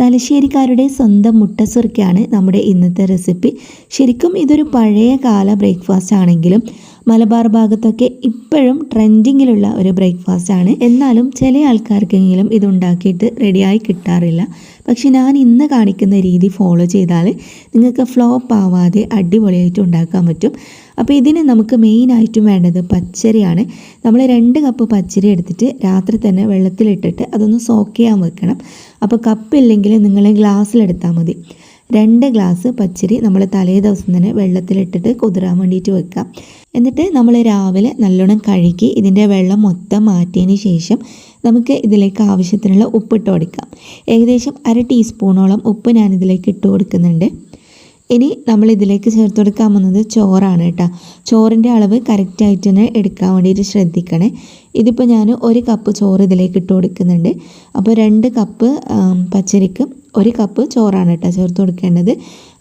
തലശ്ശേരിക്കാരുടെ സ്വന്തം മുട്ടസുർക്കയാണ് നമ്മുടെ ഇന്നത്തെ റെസിപ്പി. ശരിക്കും ഇതൊരു പഴയ കാല ബ്രേക്ക്ഫാസ്റ്റ് ആണെങ്കിലും മലബാർ ഭാഗത്തൊക്കെ ഇപ്പോഴും ട്രെൻഡിങ്ങിലുള്ള ഒരു ബ്രേക്ക്ഫാസ്റ്റ് ആണ്. എന്നാലും ചില ആൾക്കാർക്കെങ്കിലും ഇത് ഉണ്ടാക്കിയിട്ട് റെഡിയായി കിട്ടാറില്ല. പക്ഷെ ഞാൻ ഇന്ന് കാണിക്കുന്ന രീതി ഫോളോ ചെയ്താൽ നിങ്ങൾക്ക് ഫ്ലോപ്പ് ആവാതെ അടിപൊളിയായിട്ട് ഉണ്ടാക്കാൻ പറ്റും. അപ്പോൾ ഇതിന് നമുക്ക് മെയിനായിട്ടും വേണ്ടത് പച്ചരിയാണ്. നമ്മൾ രണ്ട് കപ്പ് പച്ചരി എടുത്തിട്ട് രാത്രി തന്നെ വെള്ളത്തിലിട്ടിട്ട് അതൊന്ന് സോക്ക് ചെയ്യാൻ വെക്കണം. അപ്പോൾ കപ്പില്ലെങ്കിൽ നിങ്ങൾ ഗ്ലാസ്സിലെടുത്താൽ മതി. രണ്ട് ഗ്ലാസ് പച്ചരി നമ്മൾ തലേ ദിവസം തന്നെ വെള്ളത്തിലിട്ടിട്ട് കുതിരാൻ വേണ്ടിയിട്ട് വെക്കാം. എന്നിട്ട് നമ്മൾ രാവിലെ നല്ലോണം കഴുകി ഇതിന്റെ വെള്ളം മൊത്തം മാറ്റിയതിന് ശേഷം നമുക്ക് ഇതിലേക്ക് ആവശ്യത്തിനുള്ള ഉപ്പിട്ട് കൊടുക്കാം. ഏകദേശം അര ടീസ്പൂണോളം ഉപ്പ് ഞാനിതിലേക്ക് ഇട്ട് കൊടുക്കുന്നുണ്ട്. ഇനി നമ്മൾ ഇതിലേക്ക് ചേർത്ത് കൊടുക്കാൻ പോകുന്നത് ചോറാണ് കേട്ടോ. ചോറിന്റെ അളവ് കറക്റ്റായിട്ട് തന്നെ എടുക്കാൻ വേണ്ടിയിട്ട് ശ്രദ്ധിക്കണേ. ഇതിപ്പോൾ ഞാൻ ഒരു കപ്പ് ചോറ് ഇതിലേക്ക് ഇട്ട് കൊടുക്കുന്നുണ്ട്. അപ്പോൾ രണ്ട് കപ്പ് പച്ചരിക്കും ഒരു കപ്പ് ചോറാണ് കേട്ടോ ചേർത്ത് കൊടുക്കേണ്ടത്.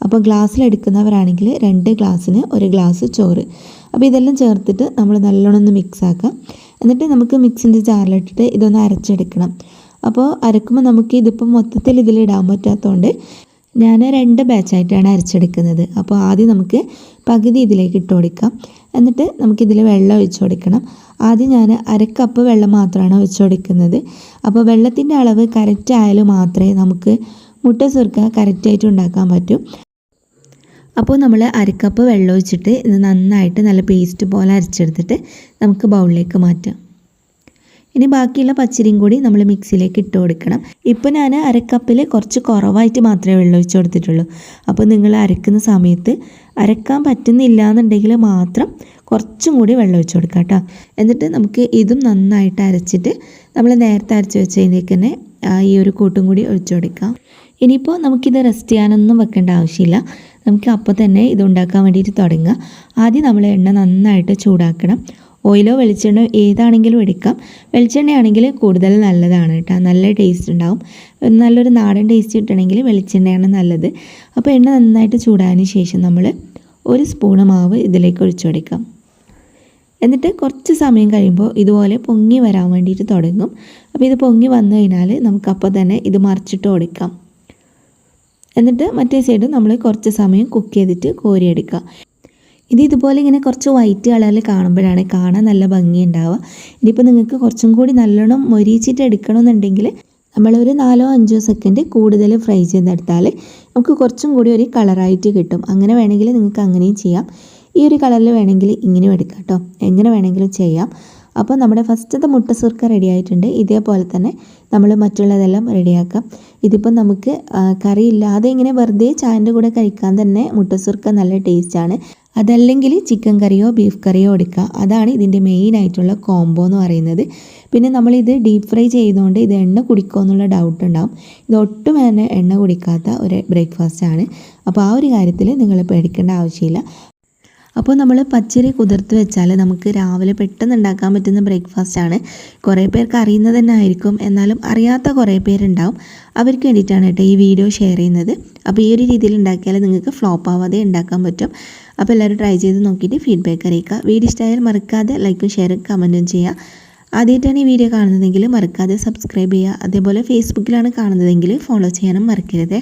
അപ്പോൾ ഗ്ലാസ്സിലെടുക്കുന്നവരാണെങ്കിൽ രണ്ട് ഗ്ലാസ്സിന് ഒരു ഗ്ലാസ് ചോറ്. അപ്പോൾ ഇതെല്ലാം ചേർത്തിട്ട് നമ്മൾ നല്ലോണം ഒന്ന് മിക്സ് ആക്കാം. എന്നിട്ട് നമുക്ക് മിക്സിന്റെ ജാറിലിട്ടിട്ട് ഇതൊന്ന് അരച്ചെടുക്കണം. അപ്പോൾ അരക്കുമ്പോൾ നമുക്ക് ഇതിപ്പോൾ മൊത്തത്തിൽ ഇതിലിടാൻ പറ്റാത്തതുകൊണ്ട് ഞാൻ രണ്ട് ബാച്ചായിട്ടാണ് അരച്ചെടുക്കുന്നത്. അപ്പോൾ ആദ്യം നമുക്ക് പകുതി ഇതിലേക്ക് ഇട്ട് കൊടുക്കാം. എന്നിട്ട് നമുക്കിതിൽ വെള്ളം ഒഴിച്ച് കൊടുക്കണം. ആദ്യം ഞാൻ അരക്കപ്പ് വെള്ളം മാത്രമാണ് ഒഴിച്ച് കൊടുക്കുന്നത്. അപ്പോൾ വെള്ളത്തിന്റെ അളവ് കറക്റ്റ് ആയാലും മാത്രമേ നമുക്ക് മുട്ട സുർക്ക കറക്റ്റായിട്ട് ഉണ്ടാക്കാൻ പറ്റൂ. അപ്പോൾ നമ്മൾ അരക്കപ്പ് വെള്ളം ഒഴിച്ചിട്ട് ഇത് നന്നായിട്ട് നല്ല പേസ്റ്റ് പോലെ അരച്ചെടുത്തിട്ട് നമുക്ക് ബൗളിലേക്ക് മാറ്റാം. ഇനി ബാക്കിയുള്ള പച്ചരിയും കൂടി നമ്മൾ മിക്സിയിലേക്ക് ഇട്ട് കൊടുക്കണം. ഇപ്പോൾ ഞാൻ അരക്കപ്പിൽ കുറച്ച് കുറവായിട്ട് മാത്രമേ വെള്ളം ഒഴിച്ച് കൊടുത്തിട്ടുള്ളൂ. അപ്പോൾ നിങ്ങൾ അരക്കുന്ന സമയത്ത് അരക്കാൻ പറ്റുന്നില്ല എന്നുണ്ടെങ്കിൽ മാത്രം കുറച്ചും കൂടി വെള്ളം ഒഴിച്ച് കൊടുക്കാം കേട്ടോ. എന്നിട്ട് നമുക്ക് ഇതും നന്നായിട്ട് അരച്ചിട്ട് നമ്മൾ നേരത്തെ അരച്ച് വെച്ചതിലേക്ക് തന്നെ ഈ ഒരു കൂട്ടും കൂടി ഒഴിച്ചു കൊടുക്കാം. ഇനിയിപ്പോൾ നമുക്കിത് റെസ്റ്റ് ചെയ്യാനൊന്നും വെക്കേണ്ട ആവശ്യമില്ല. നമുക്ക് അപ്പോൾ തന്നെ ഇത് ഉണ്ടാക്കാൻ വേണ്ടിയിട്ട് തുടങ്ങുക ആദ്യം നമ്മൾ എണ്ണ നന്നായിട്ട് ചൂടാക്കണം. ഓയിലോ വെളിച്ചെണ്ണയോ ഏതാണെങ്കിലും എടുക്കാം. വെളിച്ചെണ്ണയാണെങ്കിൽ കൂടുതൽ നല്ലതാണ് കേട്ടോ. നല്ല ടേസ്റ്റ് ഉണ്ടാവും. നല്ലൊരു നാടൻ ടേസ്റ്റ് കിട്ടണമെങ്കിൽ വെളിച്ചെണ്ണയാണ് നല്ലത്. അപ്പോൾ എണ്ണ നന്നായിട്ട് ചൂടായതിന് ശേഷം നമ്മൾ ഒരു സ്പൂണ് മാവ് ഇതിലേക്ക് ഒഴിച്ചു കൊടുക്കാം. എന്നിട്ട് കുറച്ച് സമയം കഴിയുമ്പോൾ ഇതുപോലെ പൊങ്ങി വരാൻ വേണ്ടിയിട്ട് തുടങ്ങും. അപ്പോൾ ഇത് പൊങ്ങി വന്നു കഴിഞ്ഞാൽ നമുക്കപ്പോൾ തന്നെ ഇത് മറിച്ചിട്ട് കൊടുക്കാം. എന്നിട്ട് മറ്റേ സൈഡ് നമ്മൾ കുറച്ച് സമയം കുക്ക് ചെയ്തിട്ട് കോരിയെടുക്കുക. ഇത് ഇതുപോലെ ഇങ്ങനെ കുറച്ച് വൈറ്റ് കളറിൽ കാണുമ്പോഴാണ് കാണാൻ നല്ല ഭംഗി ഉണ്ടാവുക ഇനിയിപ്പോൾ നിങ്ങൾക്ക് കുറച്ചും കൂടി നല്ലോണം മൊരിച്ചിട്ട് എടുക്കണമെന്നുണ്ടെങ്കിൽ നമ്മളൊരു നാലോ അഞ്ചോ സെക്കൻഡ് കൂടുതൽ ഫ്രൈ ചെയ്തെടുത്താൽ നമുക്ക് കുറച്ചും കൂടി ഒരു കളറായിട്ട് കിട്ടും. അങ്ങനെ വേണമെങ്കിൽ നിങ്ങൾക്ക് അങ്ങനെയും ചെയ്യാം. ഈ ഒരു കളറിൽ വേണമെങ്കിൽ ഇങ്ങനെയും എടുക്കാം കേട്ടോ എങ്ങനെ വേണമെങ്കിലും ചെയ്യാം. അപ്പോൾ നമ്മുടെ ഫസ്റ്റത്തെ മുട്ട സുർക്ക റെഡി ആയിട്ടുണ്ട്. ഇതേപോലെ തന്നെ നമ്മൾ മറ്റുള്ളതെല്ലാം റെഡിയാക്കാം ഇതിപ്പം നമുക്ക് കറി ഇല്ലാതെ ഇങ്ങനെ വെറുതെ ചായന്റെ കൂടെ കഴിക്കാൻ തന്നെ മുട്ട സുർക്ക നല്ല ടേസ്റ്റാണ് അതല്ലെങ്കിൽ ചിക്കൻ കറിയോ ബീഫ് കറിയോ എടുക്കുക. അതാണ് ഇതിന്റെ മെയിൻ ആയിട്ടുള്ള കോംബോ എന്ന് പറയുന്നത്. പിന്നെ നമ്മളിത് ഡീപ്പ് ഫ്രൈ ചെയ്തുകൊണ്ട് ഇത് എണ്ണ കുടിക്കുമോ എന്നുള്ള ഡൗട്ട് ഉണ്ടാവും. ഇത് ഒട്ടും തന്നെ എണ്ണ കുടിക്കാത്ത ഒരു ബ്രേക്ക്ഫാസ്റ്റ് ആണ്. അപ്പോൾ ആ ഒരു കാര്യത്തിൽ നിങ്ങൾ പേടിക്കേണ്ട ആവശ്യമില്ല. അപ്പോൾ നമ്മൾ പച്ചരി കുതിർത്ത് വെച്ചാൽ നമുക്ക് രാവിലെ പെട്ടെന്ന് ഉണ്ടാക്കാൻ പറ്റുന്ന ബ്രേക്ക്ഫാസ്റ്റ് ആണ്. കുറേ പേർക്ക് അറിയുന്നത് തന്നെ ആയിരിക്കും. എന്നാലും അറിയാത്ത കുറേ പേരുണ്ടാവും. അവർക്ക് വേണ്ടിയിട്ടാണ് കേട്ടോ ഈ വീഡിയോ ഷെയർ ചെയ്യുന്നത്. അപ്പോൾ ഈ ഒരു രീതിയിൽ ഉണ്ടാക്കിയാൽ നിങ്ങൾക്ക് ഫ്ലോപ്പ് ആവാതെ ഉണ്ടാക്കാൻ പറ്റും. അപ്പോൾ എല്ലാവരും ട്രൈ ചെയ്ത് നോക്കിയിട്ട് ഫീഡ്ബാക്ക് അറിയിക്കുക. വീഡിയോ ഇഷ്ടമായാൽ മറക്കാതെ ലൈക്കും ഷെയറും കമന്റും ചെയ്യുക. ആദ്യമായിട്ടാണ് ഈ വീഡിയോ കാണുന്നതെങ്കിൽ മറക്കാതെ സബ്സ്ക്രൈബ് ചെയ്യുക. അതേപോലെ ഫേസ്ബുക്കിലാണ് കാണുന്നതെങ്കിൽ ഫോളോ ചെയ്യാനും മറക്കരുത്.